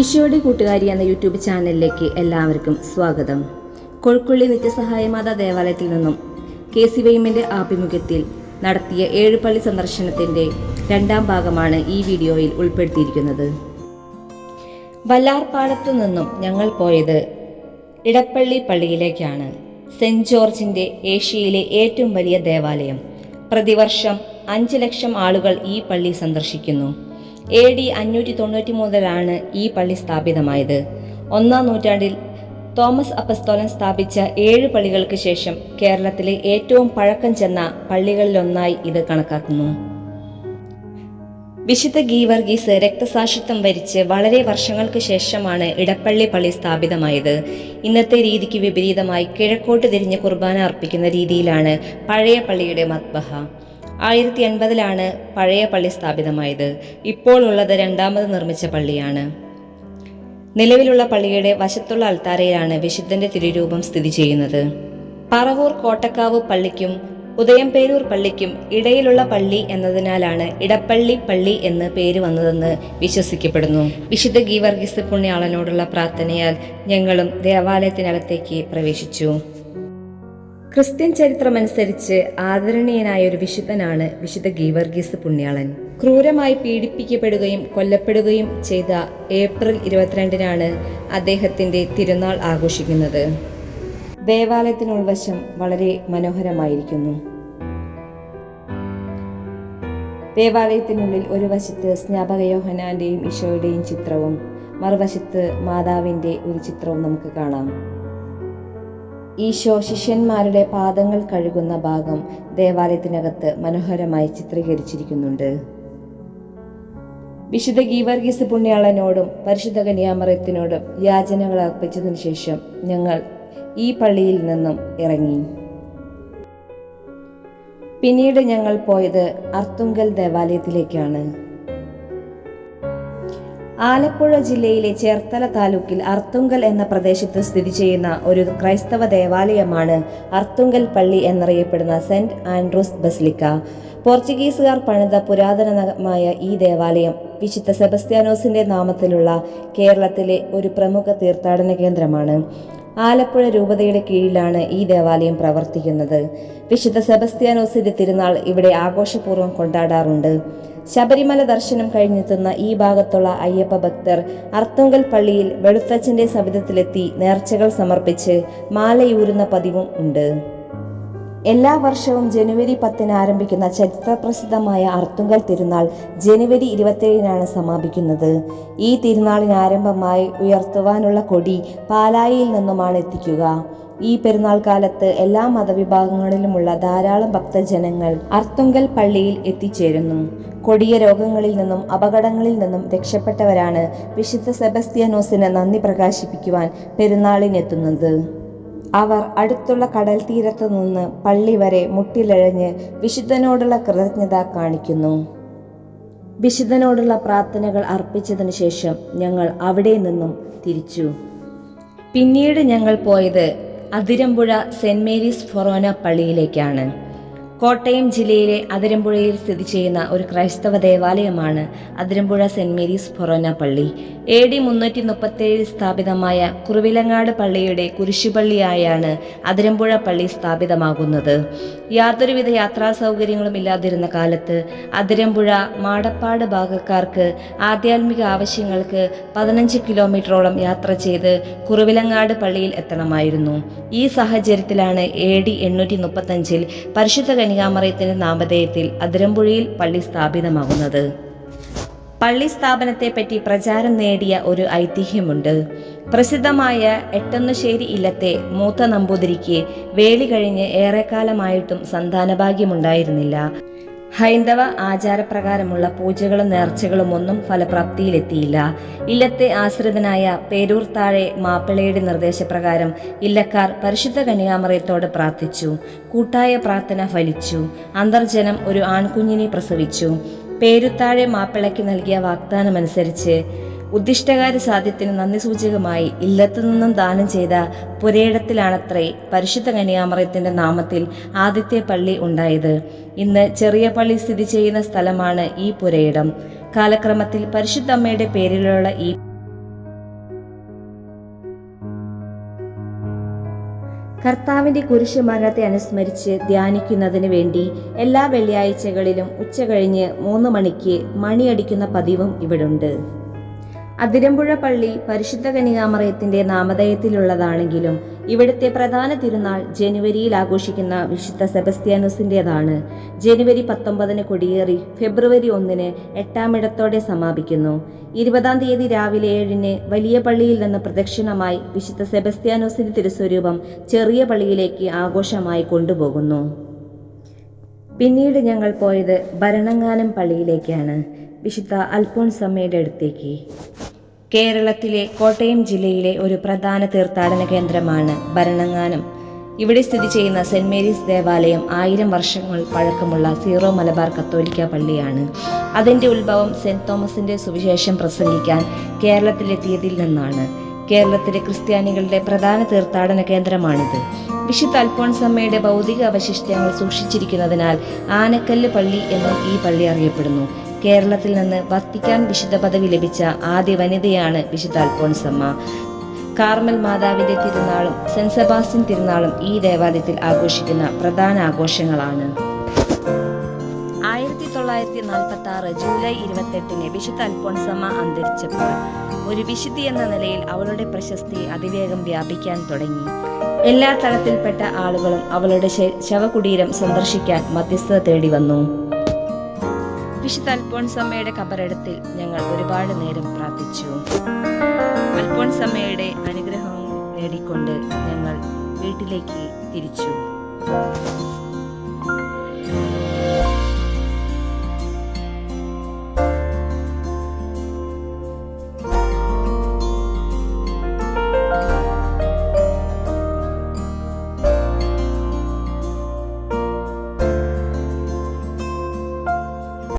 ഈശോയുടെ കൂട്ടുകാരി എന്ന യൂട്യൂബ് ചാനലിലേക്ക് എല്ലാവർക്കും സ്വാഗതം. കൊഴുക്കുള്ളി നിത്യസഹായമാതാ ദേവാലയത്തിൽ നിന്നും കെ സി വൈമിന്റെ ആഭിമുഖ്യത്തിൽ നടത്തിയ ഏഴുപള്ളി സന്ദർശനത്തിന്റെ രണ്ടാം ഭാഗമാണ് ഈ വീഡിയോയിൽ ഉൾപ്പെടുത്തിയിരിക്കുന്നത്. വല്ലാർപാടത്തു നിന്നും ഞങ്ങൾ പോയത് ഇടപ്പള്ളി പള്ളിയിലേക്കാണ്. സെന്റ് ജോർജിന്റെ ഏഷ്യയിലെ ഏറ്റവും വലിയ ദേവാലയം. പ്രതിവർഷം അഞ്ച് ലക്ഷം ആളുകൾ ഈ പള്ളി സന്ദർശിക്കുന്നു. എ ഡി അഞ്ഞൂറ്റി തൊണ്ണൂറ്റി മുതലാണ് ഈ പള്ളി സ്ഥാപിതമായത്. ഒന്നാം നൂറ്റാണ്ടിൽ തോമസ് അപ്പസ്തോലൻ സ്ഥാപിച്ച ഏഴ് പള്ളികൾക്ക് ശേഷം കേരളത്തിലെ ഏറ്റവും പഴക്കം ചെന്ന പള്ളികളിലൊന്നായി ഇത് കണക്കാക്കുന്നു. വിശുദ്ധ ഗീവർഗീസ് രക്തസാക്ഷിത്വം വരിച്ച് വളരെ വർഷങ്ങൾക്ക് ശേഷമാണ് ഇടപ്പള്ളി പള്ളി സ്ഥാപിതമായത്. ഇന്നത്തെ രീതിക്ക് വിപരീതമായി കിഴക്കോട്ട് തിരിഞ്ഞ് കുർബാന അർപ്പിക്കുന്ന രീതിയിലാണ് പഴയ പള്ളിയുടെ മത്ബഹ ആയിരത്തി എൺപതിലാണ് പഴയ പള്ളി സ്ഥാപിതമായത്. ഇപ്പോൾ ഉള്ളത് രണ്ടാമത് നിർമ്മിച്ച പള്ളിയാണ്. നിലവിലുള്ള പള്ളിയുടെ വശത്തുള്ള അൾത്താരയിലാണ് വിശുദ്ധന്റെ തിരുരൂപം സ്ഥിതി ചെയ്യുന്നത്. പറവൂർ കോട്ടക്കാവ് പള്ളിക്കും ഉദയംപേരൂർ പള്ളിക്കും ഇടയിലുള്ള പള്ളി എന്നതിനാലാണ് ഇടപ്പള്ളി പള്ളി എന്ന് പേര് വന്നതെന്ന് വിശ്വസിക്കപ്പെടുന്നു. വിശുദ്ധ ഗീവർഗീസ് പുണ്യാളനോടുള്ള പ്രാർത്ഥനയാൽ ഞങ്ങളും ദേവാലയത്തിനകത്തേക്ക് പ്രവേശിച്ചു. ക്രിസ്ത്യൻ ചരിത്രമനുസരിച്ച് ആദരണീയനായ ഒരു വിശുദ്ധനാണ് വിശുദ്ധ ഗീവർഗീസ് പുണ്യാളൻ. ക്രൂരമായി പീഡിപ്പിക്കപ്പെടുകയും കൊല്ലപ്പെടുകയും ചെയ്ത ഏപ്രിൽ ഇരുപത്തിരണ്ടിനാണ് അദ്ദേഹത്തിന്റെ തിരുനാൾ ആഘോഷിക്കുന്നത്. ദേവാലയത്തിനുൾവശം വളരെ മനോഹരമായിരിക്കുന്നു. ദേവാലയത്തിനുള്ളിൽ ഒരു വശത്ത് സ്നാപക യോഹനാന്റെയും ഈശോയുടെയും ചിത്രവും മറുവശത്ത് മാതാവിന്റെ ഒരു ചിത്രവും നമുക്ക് കാണാം. ഈശോ ശിഷ്യന്മാരുടെ പാദങ്ങൾ കഴുകുന്ന ഭാഗം ദേവാലയത്തിനകത്ത് മനോഹരമായി ചിത്രീകരിച്ചിരിക്കുന്നുണ്ട്. വിശുദ്ധ ഗീവർഗീസ് പുണ്യാളനോടും പരിശുദ്ധ കന്യാമറയത്തിനോടും യാചനകൾ അർപ്പിച്ചതിനു ശേഷം ഞങ്ങൾ ഈ പള്ളിയിൽ നിന്നും ഇറങ്ങി. പിന്നീട് ഞങ്ങൾ പോയത് അർത്തുങ്കൽ ദേവാലയത്തിലേക്കാണ്. ആലപ്പുഴ ജില്ലയിലെ ചേർത്തല താലൂക്കിൽ അർത്തുങ്കൽ എന്ന പ്രദേശത്ത് സ്ഥിതി ചെയ്യുന്ന ഒരു ക്രൈസ്തവ ദേവാലയമാണ് അർത്തുങ്കൽ പള്ളി എന്നറിയപ്പെടുന്ന സെന്റ് ആൻഡ്രൂസ് ബസിലിക്ക. പോർച്ചുഗീസുകാർ പണിത പുരാതനമായ ഈ ദേവാലയം വിശുദ്ധ സെബസ്ത്യാനോസിന്റെ നാമത്തിലുള്ള കേരളത്തിലെ ഒരു പ്രമുഖ തീർത്ഥാടന കേന്ദ്രമാണ്. ആലപ്പുഴ രൂപതയുടെ കീഴിലാണ് ഈ ദേവാലയം പ്രവർത്തിക്കുന്നത്. വിശുദ്ധ സെബസ്ത്യാനോസിന്റെ തിരുനാൾ ഇവിടെ ആഘോഷപൂർവം കൊണ്ടാടാറുണ്ട്. ശബരിമല ദർശനം കഴിഞ്ഞെത്തുന്ന ഈ ഭാഗത്തുള്ള അയ്യപ്പ ഭക്തർ അർത്തുങ്കൽ പള്ളിയിൽ വെളുത്തച്ഛന്റെ സവിധത്തിലെത്തി നേർച്ചകൾ സമർപ്പിച്ച് മാലയൂരുന്ന പതിവും ഉണ്ട്. എല്ലാ വർഷവും ജനുവരി പത്തിന് ആരംഭിക്കുന്ന ചരിത്രപ്രസിദ്ധമായ അർത്തുങ്കൽ തിരുനാൾ ജനുവരി ഇരുപത്തിയേഴിനാണ് സമാപിക്കുന്നത്. ഈ തിരുനാളിന് ആരംഭമായി ഉയർത്തുവാനുള്ള കൊടി പാലായിൽ നിന്നുമാണ് എത്തിക്കുക. ഈ പെരുന്നാൾ കാലത്ത് എല്ലാ മതവിഭാഗങ്ങളിലുമുള്ള ധാരാളം ഭക്തജനങ്ങൾ അർത്തുങ്കൽ പള്ളിയിൽ എത്തിച്ചേരുന്നു. കൊടിയ രോഗങ്ങളിൽ നിന്നും അപകടങ്ങളിൽ നിന്നും രക്ഷപ്പെട്ടവരാണ് വിശുദ്ധ സെബസ്ത്യാനോസിന് നന്ദി പ്രകാശിപ്പിക്കുവാൻ പെരുന്നാളിനെത്തുന്നത്. അവർ അടുത്തുള്ള കടൽ തീരത്ത് നിന്ന് പള്ളി വരെ മുട്ടിലഴഞ്ഞ് വിശുദ്ധനോടുള്ള കൃതജ്ഞത കാണിക്കുന്നു. വിശുദ്ധനോടുള്ള പ്രാർത്ഥനകൾ അർപ്പിച്ചതിനു ശേഷം ഞങ്ങൾ അവിടെ നിന്നും തിരിച്ചു. പിന്നീട് ഞങ്ങൾ പോയത് അതിരമ്പുഴ സെന്റ് മേരീസ് ഫൊറോന പള്ളിയിലേക്കാണ്. കോട്ടയം ജില്ലയിലെ അതിരമ്പുഴയിൽ സ്ഥിതി ചെയ്യുന്ന ഒരു ക്രൈസ്തവ ദേവാലയമാണ് അതിരമ്പുഴ സെന്റ് മേരീസ് ഫൊറോന പള്ളി. എ ഡി മുന്നൂറ്റി മുപ്പത്തേഴിൽ സ്ഥാപിതമായ കുറുവിലങ്ങാട് പള്ളിയുടെ കുരിശുപള്ളിയായാണ് അതിരമ്പുഴ പള്ളി സ്ഥാപിതമാകുന്നത്. യാതൊരുവിധ യാത്രാ സൗകര്യങ്ങളും ഇല്ലാതിരുന്ന കാലത്ത് അതിരമ്പുഴ മാടപ്പാട് ഭാഗക്കാർക്ക് ആധ്യാത്മിക ആവശ്യങ്ങൾക്ക് പതിനഞ്ച് കിലോമീറ്ററോളം യാത്ര ചെയ്ത് കുറുവിലങ്ങാട് പള്ളിയിൽ എത്തണമായിരുന്നു. ഈ സാഹചര്യത്തിലാണ് എ ഡി എണ്ണൂറ്റി മുപ്പത്തഞ്ചിൽ പരിശുദ്ധ കനികാമറയത്തിന്റെ നാമധേയത്തിൽ അതിരമ്പുഴയിൽ പള്ളി സ്ഥാപിതമാകുന്നത്. പള്ളി സ്ഥാപനത്തെപ്പറ്റി പ്രചാരം നേടിയ ഒരു ഐതിഹ്യമുണ്ട്. പ്രസിദ്ധമായ എട്ടൊന്നുശ്ശേരി ഇല്ലത്തെ മൂത്ത നമ്പൂതിരിക്ക് വേളി കഴിഞ്ഞ് ഏറെക്കാലമായിട്ടും സന്താനഭാഗ്യമുണ്ടായിരുന്നില്ല. ഹൈന്ദവ ആചാരപ്രകാരമുള്ള പൂജകളും നേർച്ചകളും ഒന്നും ഫലപ്രാപ്തിയിലെത്തിയില്ല. ഇല്ലത്തെ ആശ്രിതനായ പേരൂർ താഴെ മാപ്പിളയുടെ നിർദ്ദേശപ്രകാരം ഇല്ലക്കാർ പരിശുദ്ധ കന്യാമറയത്തോട് പ്രാർത്ഥിച്ചു. കൂട്ടായ പ്രാർത്ഥന ഫലിച്ചു. അന്തർജനം ഒരു ആൺകുഞ്ഞിനെ പ്രസവിച്ചു. പേരുത്താഴെ മാപ്പിളയ്ക്ക് നൽകിയ വാഗ്ദാനമനുസരിച്ച് ഉദ്ദിഷ്ടകാര്യ സാധ്യത്തിന് നന്ദി സൂചകമായി ഇല്ലത്തു നിന്നും ദാനം ചെയ്ത പുരയിടത്തിലാണത്രേ പരിശുദ്ധ കന്യാമറയത്തിന്റെ നാമത്തിൽ ആദ്യത്തെ പള്ളി ഉണ്ടായത്. ഇന്ന് ചെറിയ പള്ളി സ്ഥിതി ചെയ്യുന്ന സ്ഥലമാണ് ഈ പുരയിടം. കാലക്രമത്തിൽ പരിശുദ്ധമ്മയുടെ പേരിലുള്ള ഈ കർത്താവിന്റെ കുരിശ് മരണത്തെ അനുസ്മരിച്ച് ധ്യാനിക്കുന്നതിന് വേണ്ടി എല്ലാ വെള്ളിയാഴ്ചകളിലും ഉച്ചകഴിഞ്ഞ് മൂന്ന് മണിക്ക് മണിയടിക്കുന്ന പതിവും ഇവിടുണ്ട്. അതിരമ്പുഴ പള്ളി പരിശുദ്ധ കനികാമറയത്തിന്റെ നാമധേയത്തിലുള്ളതാണെങ്കിലും ഇവിടുത്തെ പ്രധാന തിരുനാൾ ജനുവരിയിൽ ആഘോഷിക്കുന്ന വിശുദ്ധ സെബസ്ത്യാനോസിന്റെതാണ് ജനുവരി പത്തൊമ്പതിന് കൊടിയേറി ഫെബ്രുവരി ഒന്നിന് എട്ടാമിടത്തോടെ സമാപിക്കുന്നു. ഇരുപതാം തീയതി രാവിലെ ഏഴിന് വലിയ പള്ളിയിൽ നിന്ന് പ്രദക്ഷിണമായി വിശുദ്ധ സെബസ്ത്യാനോസിന്റെ തിരുസ്വരൂപം ചെറിയ പള്ളിയിലേക്ക് ആഘോഷമായി കൊണ്ടുപോകുന്നു. പിന്നീട് ഞങ്ങൾ പോയത് ഭരണങ്ങാനം പള്ളിയിലേക്കാണ്. വിശുദ്ധ അൽഫോൺസമ്മയുടെ അടുത്തേക്ക്. കേരളത്തിലെ കോട്ടയം ജില്ലയിലെ ഒരു പ്രധാന തീർത്ഥാടന കേന്ദ്രമാണ് ഭരണങ്ങാനം. ഇവിടെ സ്ഥിതി ചെയ്യുന്ന സെന്റ് മേരീസ് ദേവാലയം ആയിരം വർഷങ്ങൾ പഴക്കമുള്ള സീറോ മലബാർ കത്തോലിക്ക പള്ളിയാണ്. അതിന്റെ ഉത്ഭവം സെന്റ് തോമസിന്റെ സുവിശേഷം പ്രസംഗിക്കാൻ കേരളത്തിലെത്തിയതിൽ നിന്നാണ്. കേരളത്തിലെ ക്രിസ്ത്യാനികളുടെ പ്രധാന തീർത്ഥാടന കേന്ദ്രമാണിത്. വിശുദ്ധ അൽഫോൺസമ്മയുടെ ഭൗതിക അവശിഷ്ടങ്ങൾ സൂക്ഷിച്ചിരിക്കുന്നതിനാൽ ആനക്കല്ല് പള്ളി എന്നും ഈ പള്ളി അറിയപ്പെടുന്നു. കേരളത്തിൽ നിന്ന് വത്തിക്കാൻ വിശുദ്ധ പദവി ലഭിച്ച ആദ്യ വനിതയാണ് വിശുദ്ധ അൽഫോൺസമ്മ. കാർമൽ മാതാവിന്റെ തിരുനാളും സെന്റ് സെബാസ്റ്റ്യൻ തിരുനാളും ഈ ദേവാലയത്തിൽ ആഘോഷിക്കുന്ന പ്രധാന ആഘോഷങ്ങളാണ്. ആയിരത്തി തൊള്ളായിരത്തി നാൽപ്പത്തി ആറ് ജൂലൈ ഇരുപത്തെട്ടിന് വിശുദ്ധ അൽഫോൺസമ്മ അന്തരിച്ചപ്പോൾ ഒരു വിശുദ്ധി എന്ന നിലയിൽ അവളുടെ പ്രശസ്തി അതിവേഗം വ്യാപിക്കാൻ തുടങ്ങി. എല്ലാ തലത്തിൽപ്പെട്ട ആളുകളും അവളുടെ ശവകുടീരം സന്ദർശിക്കാൻ മധ്യസ്ഥത തേടി വന്നു. വിശുദ്ധ അൽഫോൺസമ്മയുടെ കബറടത്തിൽ ഞങ്ങൾ ഒരുപാട് നേരം പ്രാർത്ഥിച്ചു. അൽഫോൺസമ്മയുടെ അനുഗ്രഹവും നേടിക്കൊണ്ട് ഞങ്ങൾ വീട്ടിലേക്ക് തിരിച്ചു.